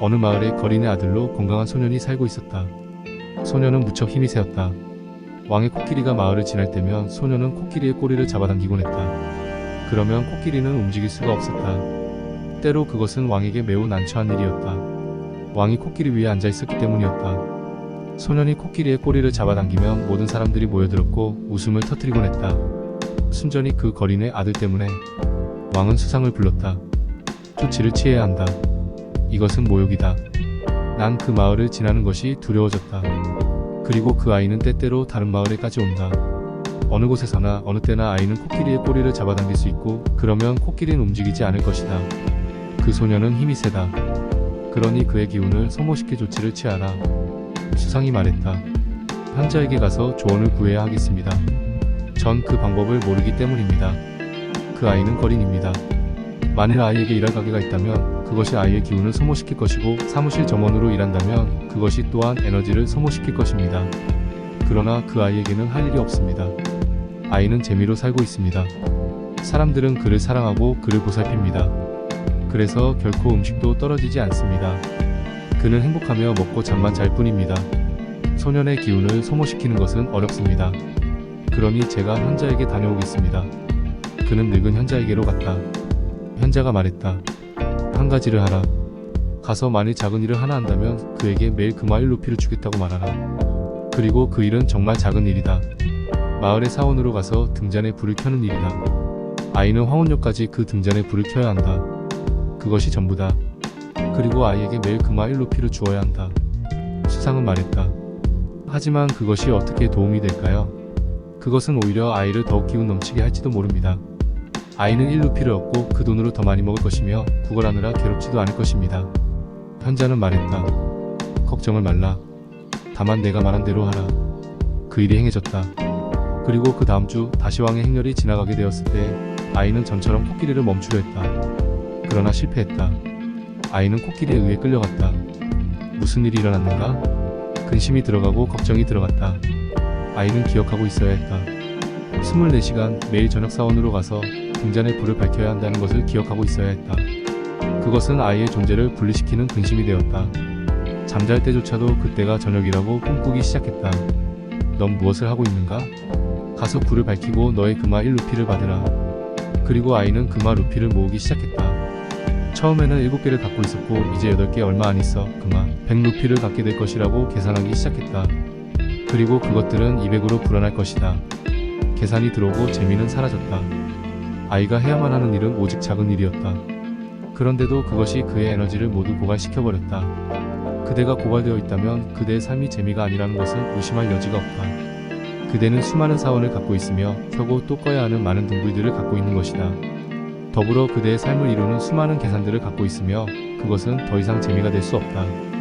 어느 마을에 거린의 아들로 건강한 소년이 살고 있었다. 소년은 무척 힘이 세었다. 왕의 코끼리가 마을을 지날 때면 소년은 코끼리의 꼬리를 잡아당기곤 했다. 그러면 코끼리는 움직일 수가 없었다. 때로 그것은 왕에게 매우 난처한 일이었다. 왕이 코끼리 위에 앉아 있었기 때문이었다. 소년이 코끼리의 꼬리를 잡아당기면 모든 사람들이 모여들었고 웃음을 터뜨리곤 했다. 순전히 그 거린의 아들 때문에 왕은 수상을 불렀다. 조치를 취해야 한다. 이것은 모욕이다. 난 그 마을을 지나는 것이 두려워졌다. 그리고 그 아이는 때때로 다른 마을에까지 온다. 어느 곳에서나 어느 때나 아이는 코끼리의 꼬리를 잡아당길 수 있고 그러면 코끼리는 움직이지 않을 것이다. 그 소녀는 힘이 세다. 그러니 그의 기운을 소모시킬 조치를 취하라. 수상이 말했다. 환자에게 가서 조언을 구해야 하겠습니다. 전 그 방법을 모르기 때문입니다. 그 아이는 거린입니다. 만일 아이에게 일할 가게가 있다면 그것이 아이의 기운을 소모시킬 것이고 사무실 점원으로 일한다면 그것이 또한 에너지를 소모시킬 것입니다. 그러나 그 아이에게는 할 일이 없습니다. 아이는 재미로 살고 있습니다. 사람들은 그를 사랑하고 그를 보살핍니다. 그래서 결코 음식도 떨어지지 않습니다. 그는 행복하며 먹고 잠만 잘 뿐입니다. 소년의 기운을 소모시키는 것은 어렵습니다. 그러니 제가 현자에게 다녀오겠습니다. 그는 늙은 현자에게로 갔다. 현자가 말했다. 한 가지를 하라. 가서 만일 작은 일을 하나 한다면 그에게 매일 금화 1루피를 주겠다고 말하라. 그리고 그 일은 정말 작은 일이다. 마을의 사원으로 가서 등잔에 불을 켜는 일이다. 아이는 황혼역까지 그 등잔에 불을 켜야 한다. 그것이 전부다. 그리고 아이에게 매일 금화 1루피를 주어야 한다. 수상은 말했다. 하지만 그것이 어떻게 도움이 될까요? 그것은 오히려 아이를 더욱 기운 넘치게 할지도 모릅니다. 아이는 1루피를 얻고 그 돈으로 더 많이 먹을 것이며 구걸하느라 괴롭지도 않을 것입니다. 현자는 말했다. 걱정을 말라. 다만 내가 말한 대로 하라. 그 일이 행해졌다. 그리고 그 다음 주 다시 왕의 행렬이 지나가게 되었을 때 아이는 전처럼 코끼리를 멈추려 했다. 그러나 실패했다. 아이는 코끼리에 의해 끌려갔다. 무슨 일이 일어났는가? 근심이 들어가고 걱정이 들어갔다. 아이는 기억하고 있어야 했다. 24시간 매일 저녁 사원으로 가서 등잔에 불을 밝혀야 한다는 것을 기억하고 있어야 했다. 그것은 아이의 존재를 분리시키는 근심이 되었다. 잠잘 때조차도 그때가 저녁이라고 꿈꾸기 시작했다. 넌 무엇을 하고 있는가? 가서 불을 밝히고 너의 금화 1루피를 받으라. 그리고 아이는 금화 루피를 모으기 시작했다. 처음에는 7개를 갖고 있었고 이제 8개 얼마 안 있어 금화 100루피를 갖게 될 것이라고 계산하기 시작했다. 그리고 그것들은 200으로 불어날 것이다. 계산이 들어오고 재미는 사라졌다. 아이가 해야만 하는 일은 오직 작은 일이었다. 그런데도 그것이 그의 에너지를 모두 고갈시켜버렸다. 그대가 고갈되어 있다면 그대의 삶이 재미가 아니라는 것을 의심할 여지가 없다. 그대는 수많은 사원을 갖고 있으며 켜고 또 꺼야 하는 많은 등불들을 갖고 있는 것이다. 더불어 그대의 삶을 이루는 수많은 계산들을 갖고 있으며 그것은 더 이상 재미가 될 수 없다.